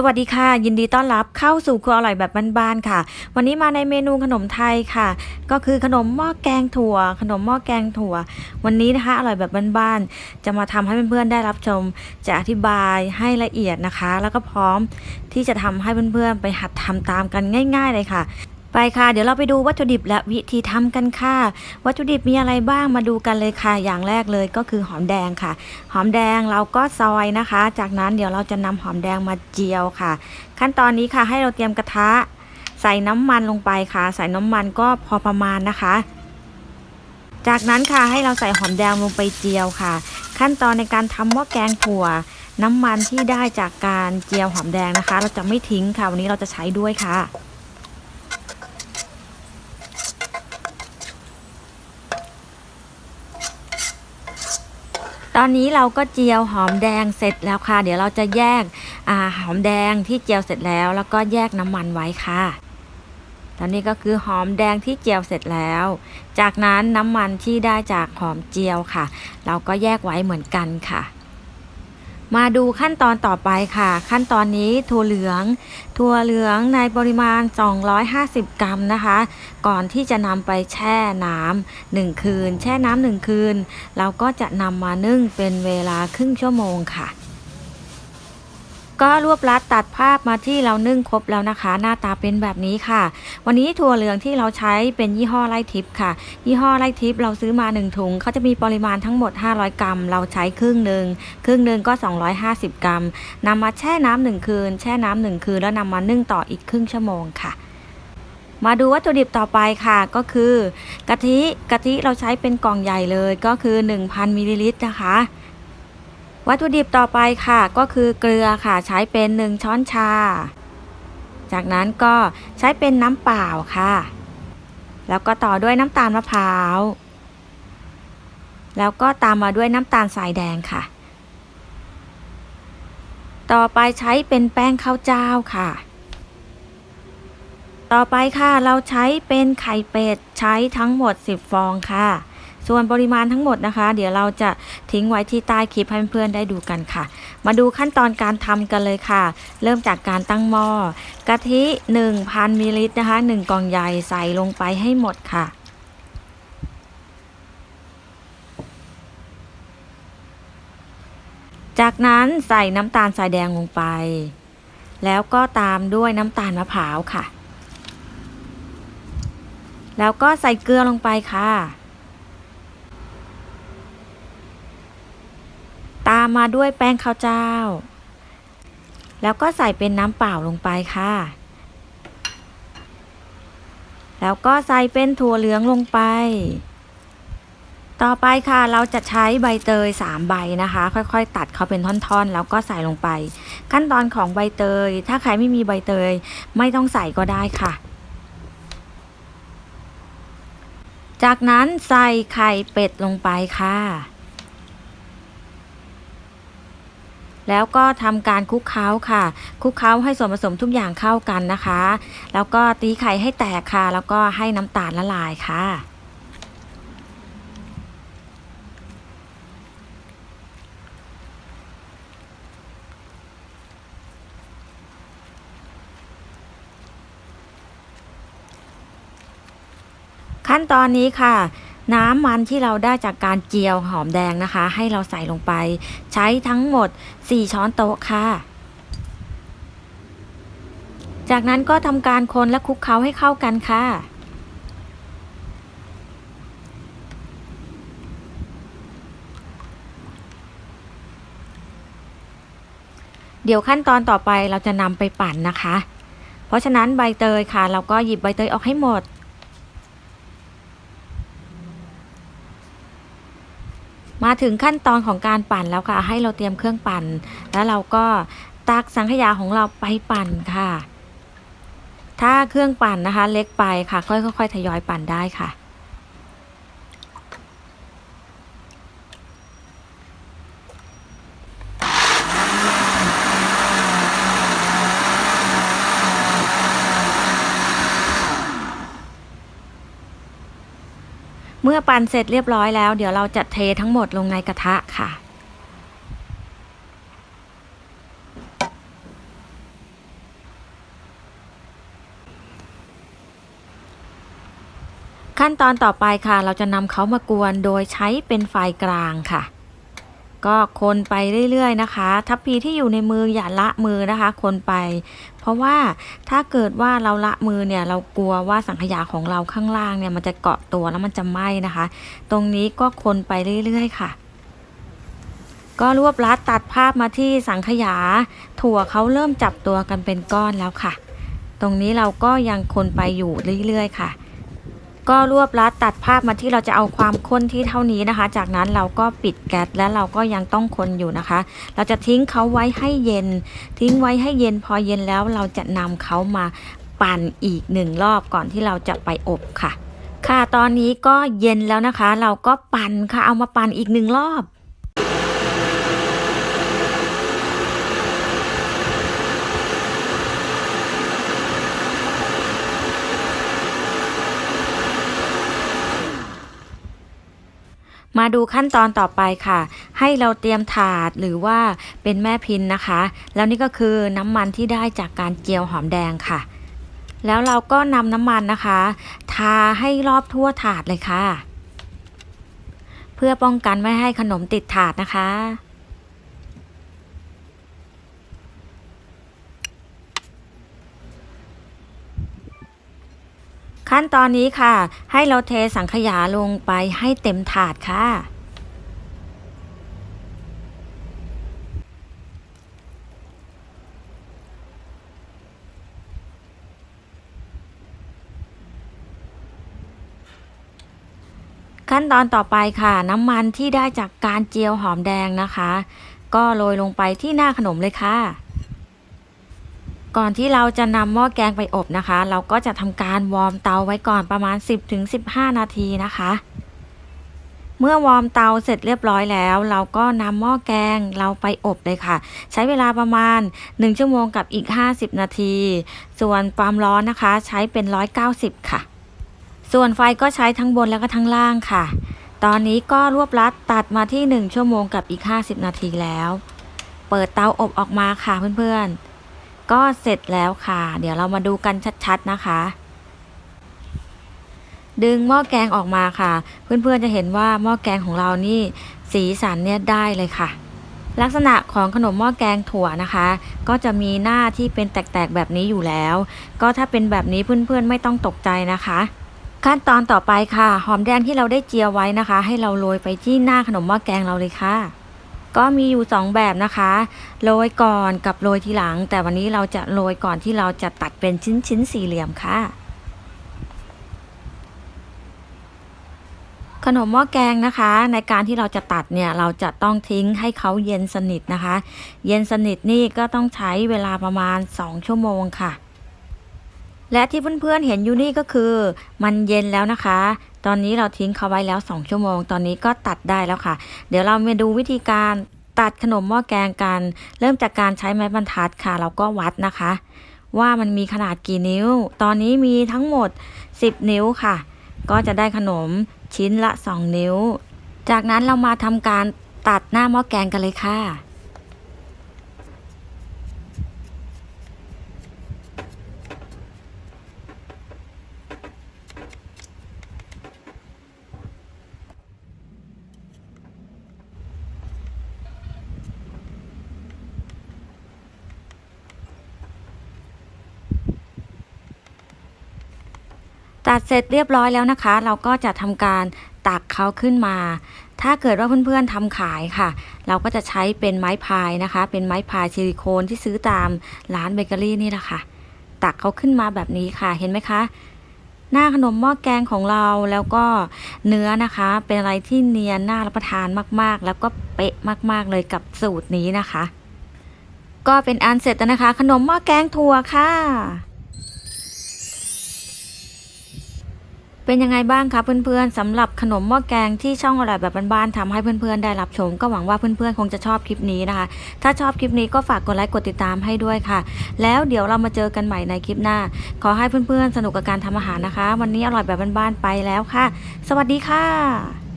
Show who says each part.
Speaker 1: สวัสดีค่ะ ยินดีต้อนรับเข้าสู่ครัวอร่อยแบบบ้านๆค่ะ วันนี้มาในเมนูขนมไทยค่ะ ก็คือขนมหม้อแกงถั่ว ขนมหม้อแกงถั่ว วันนี้นะคะอร่อยแบบบ้านๆจะมาทำให้เพื่อนๆได้รับชม จะอธิบายให้ละเอียดนะคะ แล้วก็พร้อมที่จะทำให้เพื่อนๆไปหัดทำตามกันง่าย ๆ เลยค่ะ ไปค่ะ เดี๋ยวเราไปดูวัตถุดิบและวิธีทำกันค่ะ วัตถุดิบมีอะไรบ้างมาดูกันเลยค่ะ อย่างแรกเลยก็คือหอมแดงค่ะ หอมแดงเราก็ซอยนะคะ จากนั้นเดี๋ยวเราจะนำหอมแดงมาเจียวค่ะ ขั้นตอนนี้ค่ะให้เราเตรียมกระทะ ใส่น้ำมันลงไปค่ะ ใส่น้ำมันก็พอประมาณนะคะ จากนั้นค่ะให้เราใส่หอมแดงลงไปเจียวค่ะ ขั้นตอนในการทำหม้อแกงถั่วน้ำมันที่ได้จากการเจียวหอมแดงนะคะ เราจะไม่ทิ้งค่ะวันนี้เราจะใช้ด้วยค่ะ ตอนนี้เราก็เจียวหอมแดงเสร็จแล้วค่ะ เดี๋ยวเราจะแยกอหอมแดงที่เจียวเสร็จแล้ว แล้วก็แยกน้ำมันไว้ค่ะ ตอนนี้ก็คือหอมแดงที่เจียวเสร็จแล้ว จากนั้นน้ำมันที่ได้จากหอมเจียวค่ะ เราก็แยกไว้เหมือนกันค่ะ มาดูขั้นตอนต่อไปค่ะ ขั้นตอนนี้ถั่วเหลือง ถั่วเหลืองในปริมาณ 250 กรัมนะคะ ก่อนที่จะนำไปแช่น้ำหนึ่งคืน แช่น้ำหนึ่งคืน เราก็จะนำมานึ่งเป็นเวลาครึ่งชั่วโมงค่ะ ก็รวบรัดตัดภาพมาที่เรานึ่งครบแล้วนะคะ หน้าตาเป็นแบบนี้ค่ะ วันนี้ถั่วเหลืองที่เราใช้เป็นยี่ห้อไล่ทิพย์ค่ะ ยี่ห้อไล่ทิพย์เราซื้อมา 1 ถุงเขาจะมีปริมาณทั้งหมด 500 กรัม เราใช้ครึ่งหนึ่งครึ่งหนึ่งก็ 250 กรัมนำมาแช่น้ำหนึ่งคืน แช่น้ำหนึ่งคืน แล้วนำมานึ่งต่ออีกครึ่งชั่วโมงค่ะมาดูวัตถุดิบต่อไปค่ะก็คือกะทิกะทิเราใช้เป็นกล่องใหญ่เลยก็คือ 1,000มิลลิลิตรนะคะ วัตถุดิบต่อไปค่ะก็คือเกลือค่ะใช้เป็น 1 ช้อนชา จากนั้นก็ใช้เป็นน้ำเปล่าค่ะ แล้วก็ต่อด้วยน้ำตาลมะพร้าว แล้วก็ตามมาด้วยน้ำตาลทรายแดงค่ะ ต่อไปใช้เป็นแป้งข้าวเจ้าค่ะ ต่อไปค่ะเราใช้เป็นไข่เป็ดใช้ทั้งหมด 10 ฟองค่ะ ส่วนปริมาณทั้งหมดนะคะ เดี๋ยวเราจะทิ้งไว้ที่ใต้คลิปให้เพื่อนๆได้ดูกันค่ะ มาดูขั้นตอนการทำกันเลยค่ะ เริ่มจากการตั้งหม้อกะทิ 1,000มิลลิลิตรนะคะ1กล่องใหญ่ใส่ลงไปให้หมดค่ะจากนั้นใส่น้ำตาลทรายแดงลงไป แล้วก็ตามด้วยน้ำตาลมะพร้าวค่ะ แล้วก็ใส่เกลือลงไปค่ะ ตามมาด้วยแป้งข้าวเจ้า แล้วก็ใส่เป็นน้ำเปล่าลงไปค่ะ แล้วก็ใส่เป็นถั่วเหลืองลงไป ต่อไปค่ะเราจะใช้ใบเตย3ใบนะคะ ค่อยๆ ตัดเขาเป็นท่อนๆ แล้วก็ใส่ลงไป ขั้นตอนของใบเตย ถ้าใครไม่มีใบเตยไม่ต้องใส่ก็ได้ค่ะจากนั้นใส่ไข่เป็ดลงไปค่ะ แล้วก็ทำการคลุกเคล้าค่ะคลุกเคล้าให้ส่วนผสมทุกอย่างเข้ากันนะคะ แล้วก็ตีไข่ให้แตกค่ะ แล้วก็ให้น้ำตาลละลายค่ะขั้นตอนนี้ค่ะ น้ำมันที่เราได้จากการเจียวหอมแดงนะคะ ให้เราใส่ลงไป ใช้ทั้งหมด 4 ช้อนโต๊ะค่ะ จากนั้นก็ทำการคนและคลุกเคล้าให้เข้ากันค่ะเดี๋ยวขั้นตอนต่อไปเราจะนำไปปั่นนะคะ เพราะฉะนั้นใบเตยค่ะ เราก็หยิบใบเตยออกให้หมด มาถึงขั้นตอนของการปั่นแล้วค่ะ ให้เราเตรียมเครื่องปั่น แล้วเราก็ตักสังขยาของเราไปปั่นค่ะ ถ้าเครื่องปั่นนะคะ เล็กไปค่ะ ค่อยๆทยอยปั่นได้ค่ะ อปั่นเสร็จเรียบร้อยแล้ว เดี๋ยวเราจะเททั้งหมดลงในกระทะค่ะขั้นตอนต่อไปค่ะ เราจะนำเขามากวนโดยใช้เป็นไฟกลางค่ะ ก็คนไปเรื่อยๆนะคะ ทัพพีที่อยู่ในมืออย่าละมือนะคะ คนไป เพราะว่าถ้าเกิดว่าเราละมือเนี่ย เรากลัวว่าสังขยาของเราข้างล่างเนี่ยมันจะเกาะตัวแล้วมันจะไหม้นะคะ ตรงนี้ก็คนไปเรื่อยๆค่ะก็รวบรัดตัดภาพมาที่สังขยา ถั่วเขาเริ่มจับตัวกันเป็นก้อนแล้วค่ะ ตรงนี้เราก็ยังคนไปอยู่เรื่อยๆ ค่ะ ก็รวบรัดตัดภาพมาที่เราจะเอาความข้นที่เท่านี้นะคะ จากนั้นเราก็ปิดแก๊สและเราก็ยังต้องคนอยู่นะคะ เราจะทิ้งเขาไว้ให้เย็น ทิ้งไว้ให้เย็นพอเย็นแล้วเราจะนำเขามาปั่นอีกหนึ่งรอบก่อนที่เราจะไปอบค่ะ ค่ะตอนนี้ก็เย็นแล้วนะคะ เราก็ปั่นค่ะเอามาปั่นอีกหนึ่งรอบ มาดูขั้นตอนต่อไปค่ะ ให้เราเตรียมถาดหรือว่าเป็นแม่พิมพ์นะคะ แล้วนี่ก็คือน้ำมันที่ได้จากการเจียวหอมแดงค่ะ แล้วเราก็นำน้ำมันนะคะ ทาให้รอบทั่วถาดเลยค่ะ เพื่อป้องกันไม่ให้ขนมติดถาดนะคะ ขั้นตอนนี้ค่ะ ให้เราเทสังขยาลงไปให้เต็มถาดค่ะ ขั้นตอนต่อไปค่ะ น้ำมันที่ได้จากการเจียวหอมแดงนะคะ ก็โรยลงไปที่หน้าขนมเลยค่ะ ก่อนที่เราจะนำหม้อแกงไปอบนะคะ เราก็จะทำการวอร์มเตาไว้ก่อนประมาณ 10-15 นาทีนะคะ เมื่อวอร์มเตาเสร็จเรียบร้อยแล้ว เราก็นำหม้อแกงเราไปอบเลยค่ะ ใช้เวลาประมาณ 1 ชั่วโมงกับอีก 50 นาที ส่วนความร้อนนะคะ ใช้เป็น 190 ค่ะ ส่วนไฟก็ใช้ทั้งบนแล้วก็ทั้งล่างค่ะ ตอนนี้ก็รวบรัดตัดมาที่ 1 ชั่วโมงกับอีก 50 นาทีแล้ว เปิดเตาอบออกมาค่ะเพื่อนๆ ก็เสร็จแล้วค่ะ เดี๋ยวเรามาดูกันชัดๆนะคะ ดึงหม้อแกงออกมาค่ะ เพื่อนๆจะเห็นว่าหม้อแกงของเรานี่สีสันเนี่ยได้เลยค่ะ ลักษณะของขนมหม้อแกงถั่วนะคะ ก็จะมีหน้าที่เป็นแตกๆแบบนี้อยู่แล้ว ก็ถ้าเป็นแบบนี้เพื่อนๆไม่ต้องตกใจนะคะขั้นตอนต่อไปค่ะ หอมแดงที่เราได้เจียวไว้นะคะ ให้เราโรยไปที่หน้าขนมหม้อแกงเราเลยค่ะ ก็มีอยู่สองแบบนะคะโรยก่อนกับโรยทีหลัง แต่วันนี้เราจะโรยก่อนที่เราจะตัดเป็นชิ้นๆสี่เหลี่ยมค่ะ ขนมหม้อแกงนะคะ ในการที่เราจะตัดเนี่ยเราจะต้องทิ้งให้เขาเย็นสนิทนะคะ เย็นสนิทนี่ก็ต้องใช้เวลาประมาณ 2 ชั่วโมงค่ะและที่เพื่อนๆเห็นอยู่นี่ก็คือ มันเย็นแล้วนะคะ ตอนนี้เราทิ้งเขาไว้แล้ว 2 ชั่วโมง ตอนนี้ก็ตัดได้แล้วค่ะ เดี๋ยวเรามาดูวิธีการตัดขนมหม้อแกงกัน เริ่มจากการใช้ไม้บรรทัดค่ะ เราก็วัดนะคะ ว่ามันมีขนาดกี่นิ้ว ตอนนี้มีทั้งหมด 10 นิ้วค่ะ ก็จะได้ขนมชิ้นละ 2 นิ้ว จากนั้นเรามาทำการตัดหน้าหม้อแกงกันเลยค่ะ ตัดเสร็จเรียบร้อยแล้วนะคะ เราก็จะทำการตักเขาขึ้นมา ถ้าเกิดว่าเพื่อนๆทำขายค่ะ เราก็จะใช้เป็นไม้พายนะคะ เป็นไม้พายซิลิโคนที่ซื้อตามร้านเบเกอรี่นี่แหละค่ะ ตักเขาขึ้นมาแบบนี้ค่ะ เห็นไหมคะ หน้าขนมหม้อแกงของเราแล้วก็เนื้อนะคะ เป็นอะไรที่เนียนน่ารับประทานมากๆ แล้วก็เป๊ะมากๆเลยกับสูตรนี้นะคะ ก็เป็นอันเสร็จแล้วนะคะ ขนมหม้อแกงถั่วค่ะ เป็นยังไงบ้างคะเพื่อนๆสำหรับขนมหม้อแกงที่ช่องอร่อยแบบบ้านๆทำให้เพื่อนๆได้รับชม ก็หวังว่าเพื่อนๆคงจะชอบคลิปนี้นะคะ ถ้าชอบคลิปนี้ก็ฝากกดไลค์กดติดตามให้ด้วยค่ะ แล้วเดี๋ยวเรามาเจอกันใหม่ในคลิปหน้า ขอให้เพื่อนๆสนุกกับการทำอาหารนะคะ วันนี้อร่อยแบบบ้านๆไปแล้วค่ะ สวัสดีค่ะ